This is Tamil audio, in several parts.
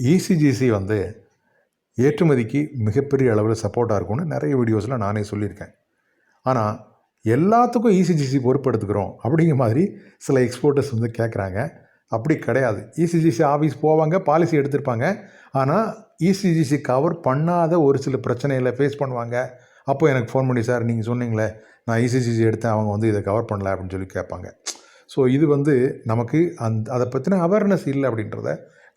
இசிஜிசி வந்து ஏற்றுமதிக்கு மிகப்பெரிய அளவில் சப்போர்ட்டாக இருக்கும்னு நிறைய வீடியோஸில் நானே சொல்லியிருக்கேன். ஆனால் எல்லாத்துக்கும் இசிஜிசி பொறுப்பெடுத்துக்கிறோம் அப்படிங்கிற மாதிரி சில எக்ஸ்போர்ட்டர்ஸ் வந்து கேட்குறாங்க அப்படி கிடையாது. இசிஜிசி ஆஃபீஸ் போவாங்க பாலிசி எடுத்திருப்பாங்க. ஆனால் இசிஜிசி கவர் பண்ணாத ஒரு சில பிரச்சனைகளை ஃபேஸ் பண்ணுவாங்க. அப்போ எனக்கு ஃபோன் பண்ணி சார் நீங்கள் சொன்னீங்களே நான் இசிஜிசி எடுத்தேன் அவங்க வந்து இதை கவர் பண்ணல அப்படின்னு சொல்லி கேட்பாங்க. ஸோ இது வந்து நமக்கு அந் அதை பற்றின அவேர்னஸ் இல்லை அப்படின்றத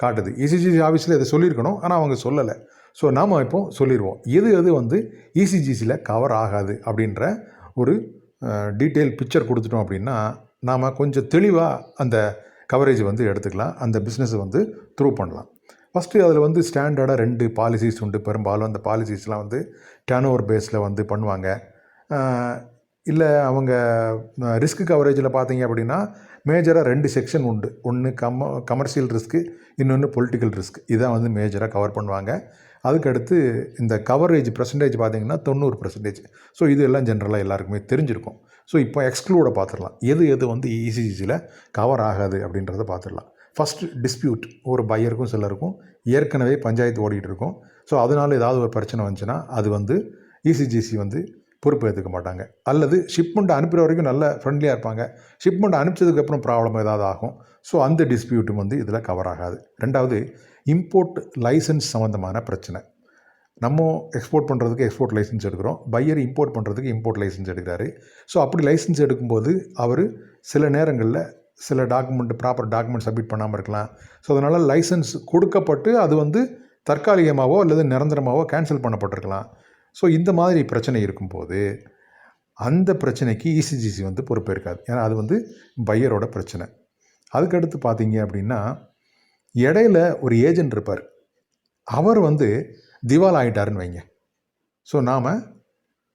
காட்டுது. இசிஜிசி ஆஃபீஸில் இதை சொல்லியிருக்கணும் ஆனால் அவங்க சொல்லலை. ஸோ நாம் இப்போ சொல்லிடுவோம் எது எது வந்து இசிஜிசியில் கவர் ஆகாது அப்படின்ற ஒரு டீட்டெயில் பிக்சர் கொடுத்துட்டோம் அப்படின்னா நாம் கொஞ்சம் தெளிவாக அந்த கவரேஜ் வந்து எடுத்துக்கலாம். அந்த பிஸ்னஸை வந்து த்ரூ பண்ணலாம். ஃபஸ்ட்டு அதில் வந்து ஸ்டாண்டர்டாக ரெண்டு பாலிசிஸ் உண்டு. பெரும்பாலும் அந்த பாலிசிஸ்லாம் வந்து டேர்ன் ஓவர் பேஸில் வந்து பண்ணுவாங்க. இல்லை அவங்க ரிஸ்க் கவரேஜில் பார்த்தீங்க அப்படின்னா மேஜராக ரெண்டு செக்ஷன் உண்டு. ஒன்று கம கமர்ஷியல் ரிஸ்க்கு இன்னொன்று பொலிட்டிக்கல் ரிஸ்க் இதான் வந்து மேஜராக கவர் பண்ணுவாங்க. அதுக்கடுத்து இந்த கவரேஜ் பர்சன்டேஜ் பார்த்தீங்கன்னா தொண்ணூறு பர்சன்டேஜ் ஸோ இது எல்லாம் ஜென்ரலாக எல்லாருக்குமே தெரிஞ்சிருக்கும். ஸோ இப்போ எக்ஸ்க்ளூட பார்த்துடலாம் எது எது வந்து இசிஜிசியில் கவர் ஆகாது அப்படின்றத பார்த்துடலாம் ஃபஸ்ட்டு டிஸ்பியூட் ஒரு பையருக்கும் சிலருக்கும் ஏற்கனவே பஞ்சாயத்து ஓடிட்டு இருக்கும். ஸோ அதனால் ஏதாவது ஒரு பிரச்சனை வந்துச்சுன்னா அது வந்து இசிஜிசி வந்து பொறுப்பு ஏற்றுக்க மாட்டாங்க. அல்லது ஷிப்மெண்ட் அனுப்புகிற வரைக்கும் நல்ல ஃப்ரெண்ட்லியாக இருப்பாங்க. ஷிப்மெண்ட் அனுப்பிச்சதுக்கப்புறம் ப்ராப்ளம் ஏதாவது ஆகும். ஸோ அந்த டிஸ்பியூட்டும் வந்து இதில் கவர் ஆகாது. ரெண்டாவது இம்போர்ட் லைசன்ஸ் சம்மந்தமான பிரச்சனை. நம்ம எக்ஸ்போர்ட் பண்ணுறதுக்கு எக்ஸ்போர்ட் லைசன்ஸ் எடுக்கிறோம். பையர் இம்போர்ட் பண்ணுறதுக்கு இம்போர்ட் லைசன்ஸ் எடுக்கிறாரு. ஸோ அப்படி லைசன்ஸ் எடுக்கும்போது அவர் சில நேரங்களில் சில டாக்குமெண்ட் ப்ராப்பர் டாக்குமெண்ட் சப்மிட் பண்ணாமல் இருக்கலாம். ஸோ அதனால் லைசன்ஸ் கொடுக்கப்பட்டு அது வந்து தற்காலிகமாகவோ அல்லது நிரந்தரமாகவோ கேன்சல் பண்ணப்பட்டிருக்கலாம். ஸோ இந்த மாதிரி பிரச்சனை இருக்கும்போது அந்த பிரச்சனைக்கு இசிஜிசி வந்து பொறுப்பேற்காது. ஏன்னா அது வந்து பையரோட பிரச்சனை. அதுக்கடுத்து பார்த்தீங்க அப்படின்னா இடையில ஒரு ஏஜென்ட் இருப்பார். அவர் வந்து திவால் ஆகிட்டாருன்னு வைங்க. ஸோ நாம்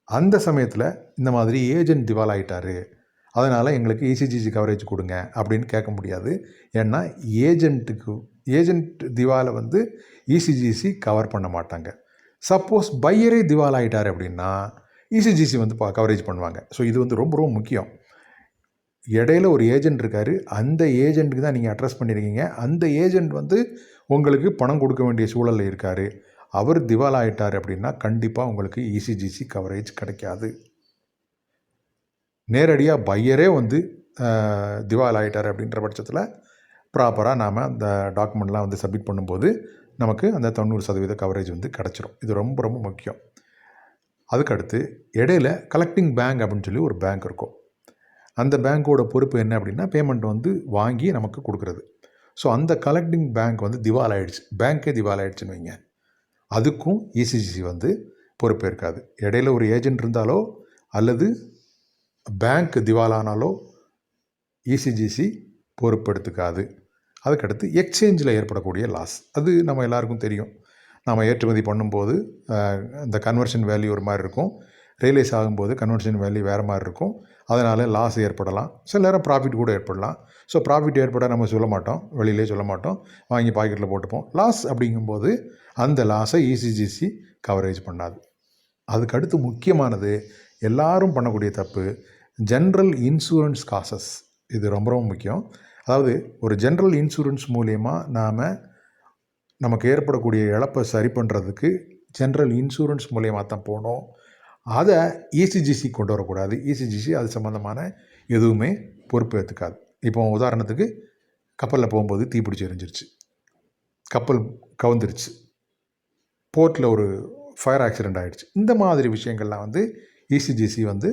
அந்த சமயத்தில் இந்த மாதிரி ஏஜென்ட் திவால் ஆகிட்டாரு அதனால் எங்களுக்கு இசிஜிசி கவரேஜ் கொடுங்க அப்படின்னு கேட்க முடியாது. ஏன்னா ஏஜென்ட்டுக்கு ஏஜென்ட் திவாலை வந்து இசிஜிசி கவர் பண்ண மாட்டாங்க. சப்போஸ் பையரே திவால் ஆகிட்டார் அப்படின்னா இசிஜிசி வந்து பா கவரேஜ் பண்ணுவாங்க. ஸோ இது வந்து ரொம்ப ரொம்ப முக்கியம். இடையில ஒரு ஏஜென்ட் இருக்கார். அந்த ஏஜென்ட்டுக்கு தான் நீங்கள் அட்ரஸ் பண்ணியிருக்கீங்க அந்த ஏஜென்ட் வந்து உங்களுக்கு பணம் கொடுக்க வேண்டிய சூழலில் இருக்கார். அவர் திவால் ஆகிட்டார் அப்படின்னா கண்டிப்பாக உங்களுக்கு இசிஜிசி கவரேஜ் கிடைக்காது. நேரடியாக பையரே வந்து திவால் ஆகிட்டார் அப்படின்ற பட்சத்தில் ப்ராப்பராக நாம் அந்த டாக்குமெண்ட்லாம் வந்து சப்மிட் பண்ணும்போது நமக்கு அந்த தொண்ணூறு சதவீத கவரேஜ் வந்து கிடச்சிரும். இது ரொம்ப ரொம்ப முக்கியம். அதுக்கடுத்து இடையில கலெக்டிங் பேங்க் அப்படின்னு சொல்லி ஒரு பேங்க் இருக்கும். அந்த பேங்க்கோட பொறுப்பு என்ன அப்படின்னா பேமெண்ட் வந்து வாங்கி நமக்கு கொடுக்குறது. ஸோ அந்த கலெக்டிங் பேங்க் வந்து திவால் ஆகிடுச்சு பேங்க்கே திவால் ஆகிடுச்சுன்னு வைங்க. அதுக்கும் இசிஜிசி வந்து பொறுப்பேற்காது இடையில ஒரு ஏஜென்ட் இருந்தாலோ அல்லது பேங்க் திவாலானாலோ இசிஜிசி பொறுப்பெடுத்துக்காது அதுக்கடுத்து எக்ஸ்சேஞ்சில் ஏற்படக்கூடிய லாஸ் அது நம்ம எல்லாருக்கும் தெரியும். நம்ம ஏற்றுமதி பண்ணும்போது இந்த கன்வர்ஷன் வேல்யூ ஒரு மாதிரி இருக்கும். ரியலைஸ் ஆகும்போது கன்வர்ஷன் வேல்யூ வேறு மாதிரி இருக்கும். அதனால் லாஸ் ஏற்படலாம். சில நேரம் ப்ராஃபிட் கூட ஏற்படலாம். ஸோ ப்ராஃபிட் ஏற்பட நம்ம சொல்ல மாட்டோம். வெளியிலே சொல்ல மாட்டோம். வாங்கி பாக்கெட்டில் போட்டுப்போம். லாஸ் அப்படிங்கும்போது அந்த லாஸை இசிஜிசி கவரேஜ் பண்ணாது. அதுக்கடுத்து முக்கியமானது எல்லாரும் பண்ணக்கூடிய தப்பு ஜென்ரல் இன்சூரன்ஸ் காசஸ் இது ரொம்ப ரொம்ப முக்கியம். அதாவது ஒரு ஜென்ரல் இன்சூரன்ஸ் மூலயமா நாம் நமக்கு ஏற்படக்கூடிய இழப்பை சரி பண்ணுறதுக்கு ஜென்ரல் இன்சூரன்ஸ் மூலயமா தான் போனோம். அதை இசிஜிசி கொண்டு வரக்கூடாது. இசிஜிசி அது சம்மந்தமான எதுவுமே பொறுப்பு ஏற்றுக்காது இப்போ உதாரணத்துக்கு கப்பலில் போகும்போது தீப்பிடிச்சி எரிஞ்சிருச்சு. கப்பல் கவுந்துருச்சு. போர்ட்டில் ஒரு ஃபயர் ஆக்சிடெண்ட் ஆகிடுச்சு இந்த மாதிரி விஷயங்கள்லாம் வந்து இசிஜிசி வந்து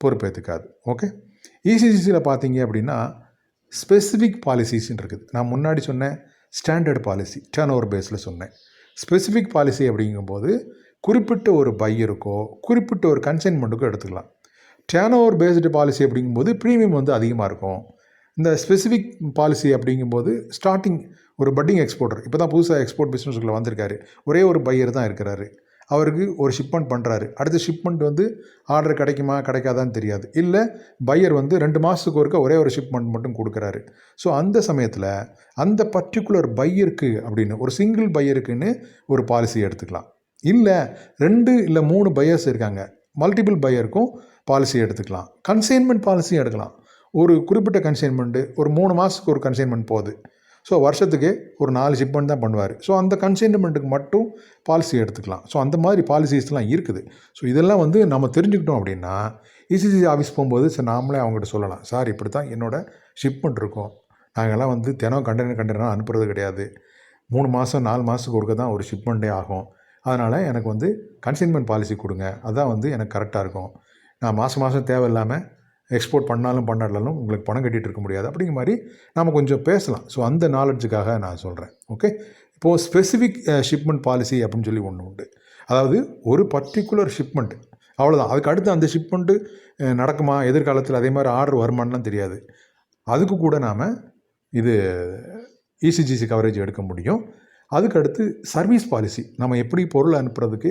பொறுப்பேற்றுக்காது ஓகே இசிஜிசியில் பார்த்தீங்க அப்படின்னா ஸ்பெசிஃபிக் பாலிசிஸ்ன்னு இருக்குது. நான் முன்னாடி சொன்னேன் ஸ்டாண்டர்ட் பாலிசி டேர்ன் ஓவர் பேஸில் சொன்னேன். ஸ்பெசிஃபிக் பாலிசி அப்படிங்கும்போது குறிப்பிட்ட ஒரு பையருக்கோ குறிப்பிட்ட ஒரு கன்சைன்மெண்ட்டுக்கோ எடுத்துக்கலாம். டேர்ன் ஓவர் பேஸ்டு பாலிசி அப்படிங்கும்போது ப்ரீமியம் வந்து அதிகமாக இருக்கும். இந்த ஸ்பெசிஃபிக் பாலிசி அப்படிங்கும்போது ஸ்டார்டிங் ஒரு பட்டிங் எக்ஸ்போர்ட்டர் இப்போ தான் புதுசாக எக்ஸ்போர்ட் பிஸ்னஸ்க்குள்ளே வந்திருக்காரு. ஒரே ஒரு பையர் தான் இருக்கிறாரு. அவருக்கு ஒரு ஷிப்மெண்ட் பண்ணுறாரு அடுத்த ஷிப்மெண்ட் வந்து ஆர்டர் கிடைக்குமா கிடைக்காதான்னு தெரியாது. இல்லை பையர் வந்து ரெண்டு மாதத்துக்கு ஒருக்க ஒரே ஒரு ஷிப்மெண்ட் மட்டும் கொடுக்குறாரு. ஸோ அந்த சமயத்தில் அந்த பர்டிகுலர் பையருக்கு அப்படின்னு ஒரு சிங்கிள் பையருக்குன்னு ஒரு பாலிசி எடுத்துக்கலாம். இல்லை ரெண்டு இல்லை மூணு பையர்ஸ் இருக்காங்க. மல்டிபிள் பையருக்கும் பாலிசி எடுத்துக்கலாம். கன்சைன்மெண்ட் பாலிசியும் எடுக்கலாம். ஒரு குறிப்பிட்ட கன்சைன்மெண்ட்டு ஒரு மூணு மாதத்துக்கு ஒரு கன்சைன்மெண்ட் போகுது. ஸோ வருஷத்துக்கு ஒரு நாலு ஷிப்மெண்ட் தான் பண்ணுவார். ஸோ அந்த கன்சைன்மெண்ட்டுக்கு மட்டும் பாலிசி எடுத்துக்கலாம். ஸோ அந்த மாதிரி பாலிசிஸ்லாம் இருக்குது. ஸோ இதெல்லாம் வந்து நம்ம தெரிஞ்சுக்கிட்டோம் அப்படின்னா இசிசி ஆஃபீஸ் போகும்போது சார் நாமளே அவங்ககிட்ட சொல்லலாம். சார் இப்படி தான் என்னோடய ஷிப்மெண்ட் இருக்கும். நாங்கள்லாம் வந்து தினம் கண்டெய்னர் கண்டெய்னர் அனுப்புறது கிடையாது. மூணு மாதம் நாலு மாதத்துக்கு ஒருக்க தான் ஒரு ஷிப்மெண்ட்டே ஆகும். அதனால் எனக்கு வந்து கன்சைன்மெண்ட் பாலிசி கொடுங்க. அதான் வந்து எனக்கு கரெக்டாக இருக்கும். நான் மாதம் மாதம் தேவையில்லாமல் எக்ஸ்போர்ட் பண்ணாலும் பண்ணாலும் உங்களுக்கு பணம் கட்டிகிட்டு இருக்க முடியாது. அப்படிங்கிற மாதிரி நாம் கொஞ்சம் பேசலாம். ஸோ அந்த நாலெட்ஜுக்காக நான் சொல்கிறேன் ஓகே இப்போது ஸ்பெசிஃபிக் ஷிப்மெண்ட் பாலிசி அப்படின்னு சொல்லி ஒன்று உண்டு. அதாவது ஒரு பர்டிகுலர் ஷிப்மெண்ட் அவ்வளோதான் அதுக்கு அடுத்து அந்த ஷிப்மெண்ட்டு நடக்குமா? எதிர்காலத்தில் அதே மாதிரி ஆர்டர் வருமானலாம் தெரியாது. அதுக்கு கூட நாம் இது இசிஜிசி கவரேஜ் எடுக்க முடியும். அதுக்கு அடுத்து சர்வீஸ் பாலிசி நம்ம எப்படி பொருள் அனுப்புறதுக்கு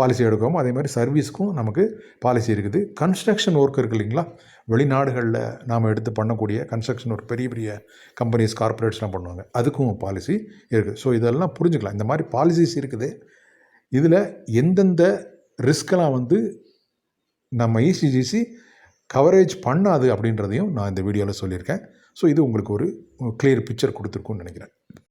பாலிசி எடுக்கவும் அதே மாதிரி சர்வீஸ்க்கும் நமக்கு பாலிசி இருக்குது. கன்ஸ்ட்ரக்ஷன் ஒர்க் இருக்கு இல்லைங்களா? வெளிநாடுகளில் நாம் எடுத்து பண்ணக்கூடிய கன்ஸ்ட்ரக்ஷன் ஒர்க் பெரிய பெரிய கம்பெனிஸ் கார்ப்பரேட்ஸ்லாம் பண்ணுவாங்க. அதுக்கும் பாலிசி இருக்குது ஸோ இதெல்லாம் புரிஞ்சுக்கலாம். இந்த மாதிரி பாலிசிஸ் இருக்குது. இதில் எந்தெந்த ரிஸ்கெல்லாம் வந்து நம்ம இசிஜிசி கவரேஜ் பண்ணாது அப்படின்றதையும் நான் இந்த வீடியோவில் சொல்லியிருக்கேன். ஸோ இது உங்களுக்கு ஒரு கிளியர் பிக்சர் கொடுத்துருக்குன்னு நினைக்கிறேன்.